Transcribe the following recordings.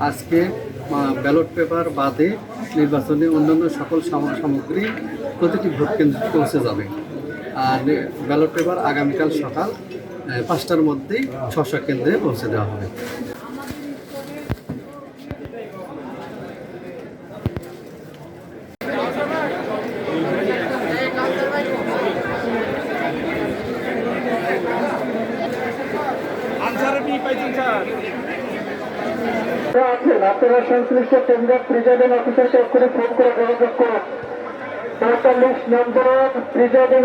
আজকে ballot paper বাদে নির্বাচনে অন্যান্য সকল সাম- সামগ্রী প্রতিটি ভোট কেন্দ্রে পৌঁছে যাবে। আর ব্যালট পেপার আগামীকাল সকাল পাঁচটার মধ্যেই ছশো কেন্দ্রে পৌঁছে দেওয়া হবে। আছেন। আপনারা সংশ্লিষ্ট কেন্দ্র প্রিজাইডিং অফিসারকে এক্ষুনি ফোন করে যোগাযোগ করুন। পঁয়তাল্লিশ নম্বর প্রিজাইডিং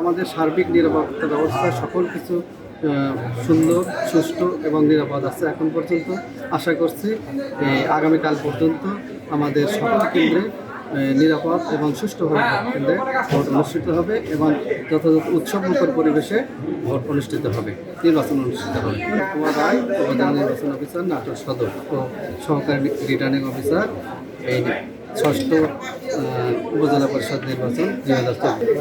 আমাদের সার্বিক নিরাপত্তা ব্যবস্থা সকল কিছু সুন্দর, সুষ্ঠু এবং নিরাপদ আছে এখন পর্যন্ত। আশা করছি আগামীকাল পর্যন্ত আমাদের সকল কেন্দ্রে নিরাপদ এবং সুষ্ঠুভাবে কেন্দ্রে ভোট অনুষ্ঠিত হবে এবং যথাযথ উৎসব মুখর পরিবেশে ভোট অনুষ্ঠিত হবে, নির্বাচন অনুষ্ঠিত হবে। কুমার রায়, উপজেলা নির্বাচন অফিসার, নাটোর সদর ও সহকারী রিটার্নিং অফিসার এই ষষ্ঠ উপজেলা পরিষদ নির্বাচন দুই হাজার চব্বিশ